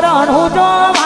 પછી રોમ રણું જો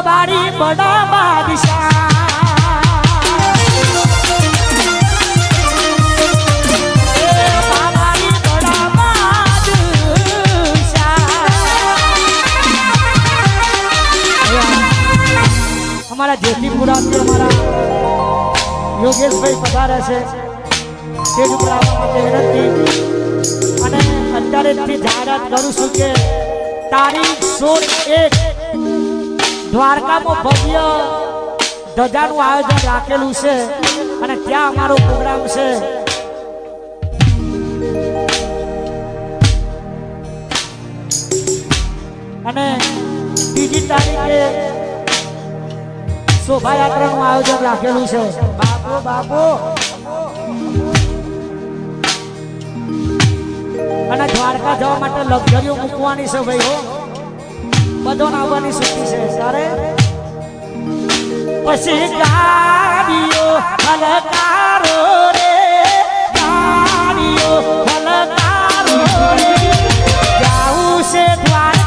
બાબાડી બડા અમારા જેઠીપુરાથી અમારા છે. ઉપર આવવા માટે વિનંતી અને અત્યારે જાહેરાત કરું છું કે તારીખ સોળ એક દ્વારકામાં ભવ્ય ધજાનું આયોજન રાખેલું છે અને ત્યાં અમારો પ્રોગ્રામ છે. અને બીજી તારીખે શોભાયાત્રાનું આયોજન રાખેલું છે. બાપુ બાપુ! અને દ્વારકા જવા માટે લક્ઝરીઓ મૂકવાની છે ભાઈ હો બધો આવવાની સૂચિ છે. સારે? પછી ગાડીઓ હલકારો રે. ગાડીઓ હલકારો રે. જાવું છે દ્વારકા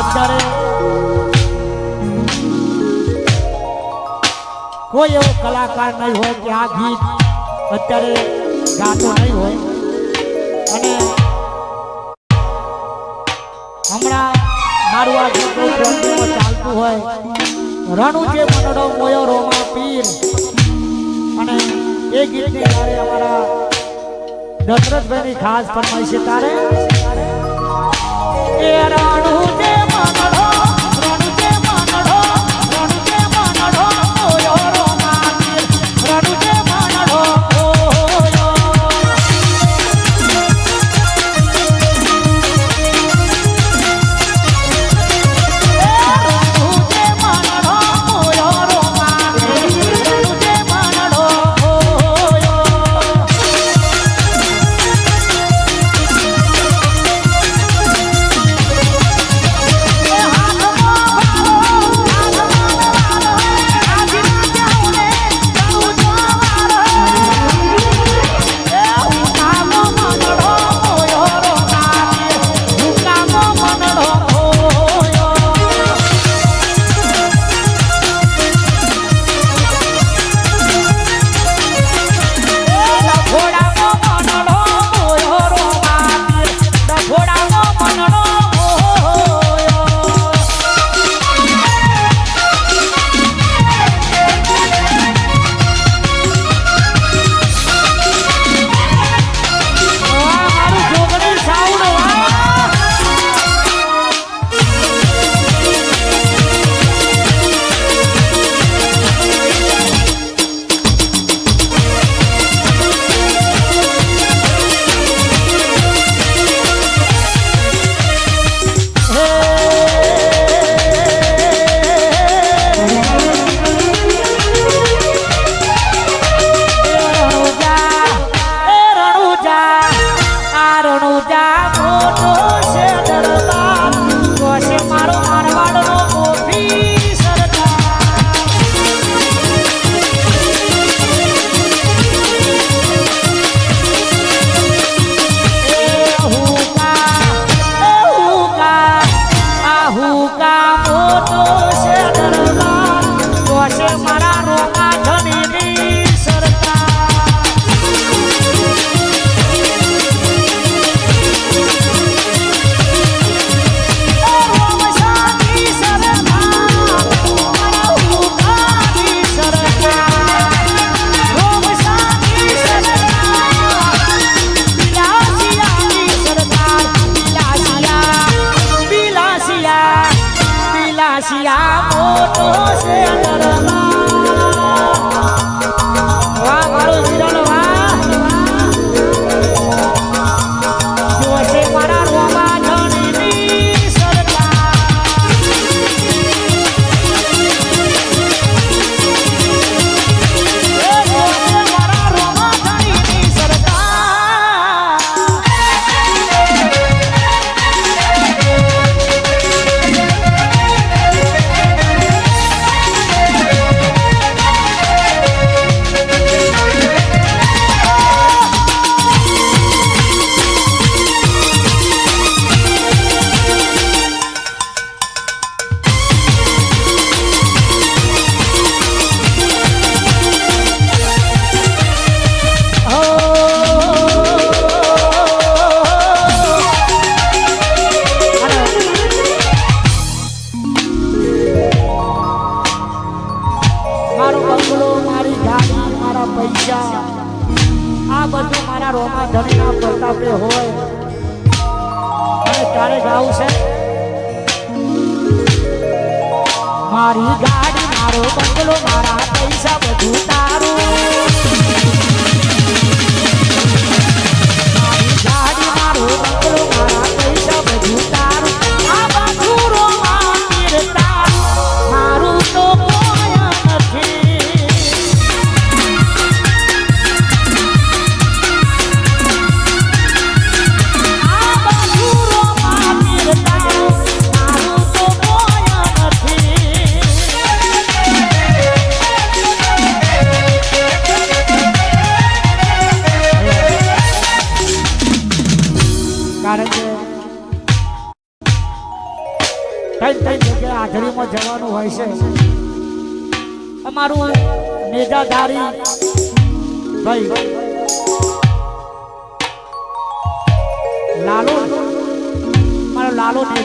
અત્યારે કોઈ એવો કલાકાર નહીં હોય કે આ ગીત અત્યારે ગાતો નહીં હોય. અને હમણાં મારું આ ગીત ચાલતું હોય. રણુ જે મનડો મોયો રોમા, પીર. અને એ ગીતની તારે અમારા દશરથભાઈની ખાસ ફરમાઈ છે તારે. એ રણુ જે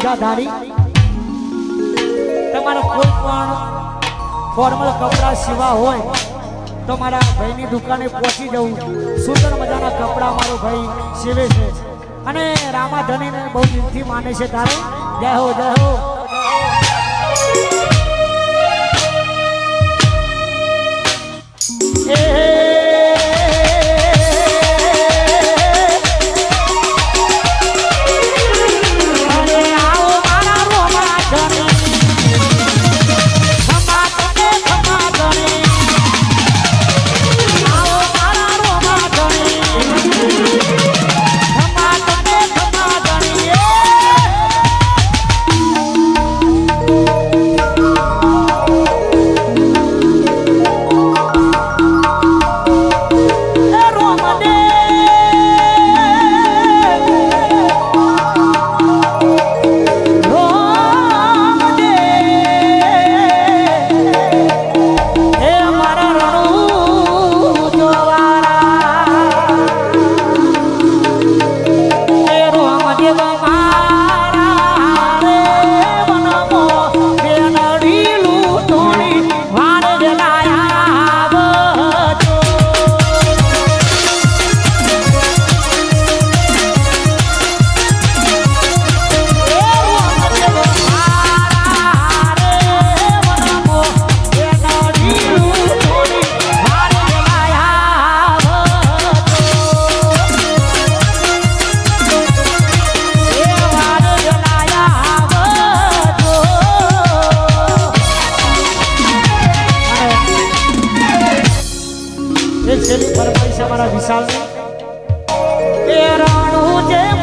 ધારી તમારા કોઈ પણ ફોર્મલ કપડાં સીવા હોય તો મારા ભાઈની દુકાને પહોંચી જવું. સુંદર મજાના કપડાં મારો ભાઈ સીવે છે. અને રામા ધનીને બહુ દિલથી માને છે તારે. જય હો જય હો. Hey, hey. એ છેલ્લી ફરમાઈશ અમારા વિશાલની. એ રાણું જે